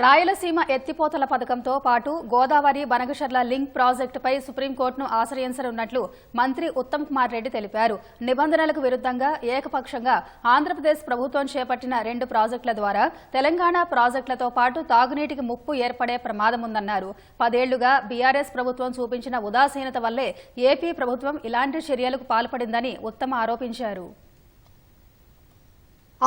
రాయలసీమ ఎత్తిపోతల పథకంతో పాటు గోదావరి బనగషర్ల లింక్ ప్రాజెక్టుపై సుప్రీంకోర్టును ఆశ్రయించనున్నట్లు మంత్రి ఉత్తమ్ కుమార్ రెడ్డి తెలిపారు. నిబంధనలకు విరుద్ధంగా ఏకపక్షంగా ఆంధ్రప్రదేశ్ ప్రభుత్వం చేపట్టిన రెండు ప్రాజెక్టుల ద్వారా తెలంగాణ ప్రాజెక్టులతో పాటు తాగునీటికి ముప్పు ఏర్పడే ప్రమాదముందన్నారు. పదేళ్ళుగా బీఆర్ఎస్ ప్రభుత్వం చూపించిన ఉదాసీనత వల్లే ఏపీ ప్రభుత్వం ఇలాంటి చర్యలకు పాల్పడిందని ఉత్తమ్ ఆరోపించారు.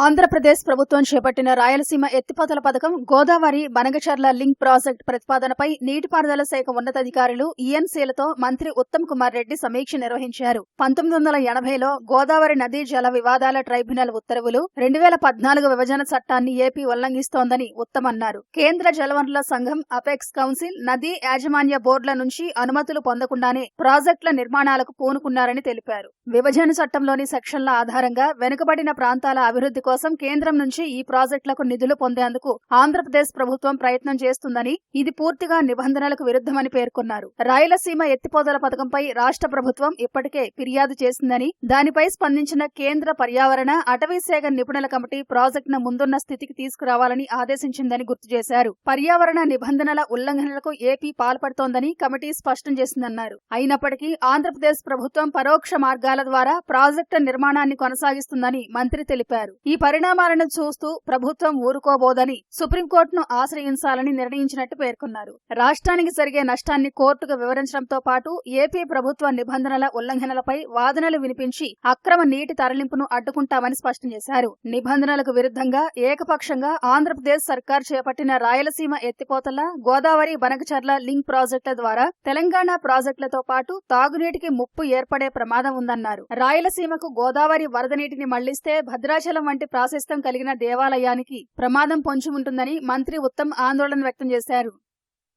ఆంధ్రప్రదేశ్ ప్రభుత్వం చేపట్టిన రాయలసీమ ఎత్తిపోతల పథకం గోదావరి బనగచర్ల లింక్ ప్రాజెక్టు ప్రతిపాదనపై నీటిపారుదల శాఖ ఉన్నతాధికారులు ఈఎన్సీలతో మంత్రి ఉత్తమ్ కుమార్ రెడ్డి సమీక్ష నిర్వహించారు. పంతొమ్మిది వందల ఎనభైలో గోదావరి నదీ జల వివాదాల ట్రైబ్యునల్ ఉత్తర్వులు రెండు వేల పద్నాలుగు విభజన చట్టాన్ని ఏపీ ఉల్లంఘిస్తోందని ఉత్తమ్ అన్నారు. కేంద్ర జలవనరుల సంఘం అపెక్స్ కౌన్సిల్ నదీ యాజమాన్య బోర్డుల నుంచి అనుమతులు పొందకుండానే ప్రాజెక్టుల నిర్మాణాలకు పూనుకున్నారని తెలిపారు. విభజన చట్టంలోని సెక్షన్ల ఆధారంగా వెనుకబడిన ప్రాంతాల అభివృద్ధి కోసం కేంద్రం నుంచి ఈ ప్రాజెక్టులకు నిధులు పొందేందుకు ఆంధ్రప్రదేశ్ ప్రభుత్వం ప్రయత్నం చేస్తుందని ఇది పూర్తిగా నిబంధనలకు విరుద్ధమని పేర్కొన్నారు. రాయలసీమ ఎత్తిపోతల పథకంపై రాష్ట్ర ప్రభుత్వం ఇప్పటికే ఫిర్యాదు చేసిందని దానిపై స్పందించిన కేంద్ర పర్యావరణ అటవీ శాఖ నిపుణుల కమిటీ ప్రాజెక్టును ముందున్న స్థితికి తీసుకురావాలని ఆదేశించిందని గుర్తు చేశారు. పర్యావరణ నిబంధనల ఉల్లంఘనలకు ఏపీ పాల్పడుతోందని కమిటీ స్పష్టం చేసిందన్నారు. అయినప్పటికీ ఆంధ్రప్రదేశ్ ప్రభుత్వం పరోక్ష మార్గాల ద్వారా ప్రాజెక్టు నిర్మాణాన్ని కొనసాగిస్తుందని మంత్రి తెలిపారు. ఈ పరిణామాలను చూస్తూ ప్రభుత్వం ఊరుకోబోదని సుప్రీంకోర్టును ఆశ్రయించాలని నిర్ణయించినట్టు పేర్కొన్నారు. రాష్ట్రానికి జరిగే నష్టాన్ని కోర్టుకు వివరించడంతో పాటు ఏపీ ప్రభుత్వ నిబంధనల ఉల్లంఘనలపై వాదనలు వినిపించి అక్రమ నీటి తరలింపును అడ్డుకుంటామని స్పష్టం చేశారు. నిబంధనలకు విరుద్ధంగా ఏకపక్షంగా ఆంధ్రప్రదేశ్ సర్కార్ చేపట్టిన రాయలసీమ ఎత్తిపోతల గోదావరి బనకచర్ల లింక్ ప్రాజెక్టుల ద్వారా తెలంగాణ ప్రాజెక్టులతో పాటు తాగునీటికి ముప్పు ఏర్పడే ప్రమాదం ఉందన్నారు. రాయలసీమకు గోదావరి వరద నీటిని మళ్ళిస్తే భద్రాచలం వంటి ప్రాశస్త్యం కలిగిన దేవాలయానికి ప్రమాదం పొంచి ఉంటుందని మంత్రి ఉత్తమ్ ఆందోళన వ్యక్తం చేశారు.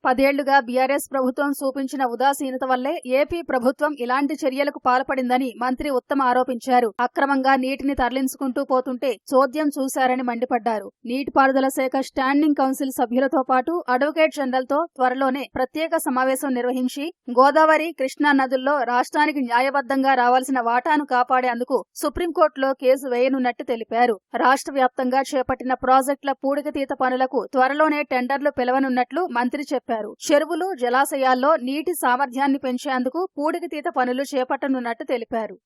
పదేళ్ళుగా బీఆర్ఎస్ ప్రభుత్వం చూపించిన ఉదాసీనత వల్లే ఏపీ ప్రభుత్వం ఇలాంటి చర్యలకు పాల్పడిందని మంత్రి ఉత్తమ ఆరోపించారు. అక్రమంగా నీటిని తరలించుకుంటూ పోతుంటే చోద్యం చూశారని మండిపడ్డారు. నీటిపారుదల శాఖ స్టాండింగ్ కౌన్సిల్ సభ్యులతో పాటు అడ్వకేట్ జనరల్తో త్వరలోనే ప్రత్యేక సమావేశం నిర్వహించి గోదావరి కృష్ణా నదుల్లో రాష్ట్రానికి న్యాయబద్దంగా రావాల్సిన వాటాను కాపాడేందుకు సుప్రీంకోర్టులో కేసు వేయనున్నట్టు తెలిపారు. రాష్ట్ర వ్యాప్తంగా చేపట్టిన ప్రాజెక్టుల పూడికతీత పనులకు త్వరలోనే టెండర్లు పిలవనున్నట్లు మంత్రి చెప్పారు. చెరువులు జలాశయాల్లో నీటి సామర్థ్యాన్ని పెంచేందుకు పూడికతీత పనులు చేపట్టనున్నట్టు తెలిపారు.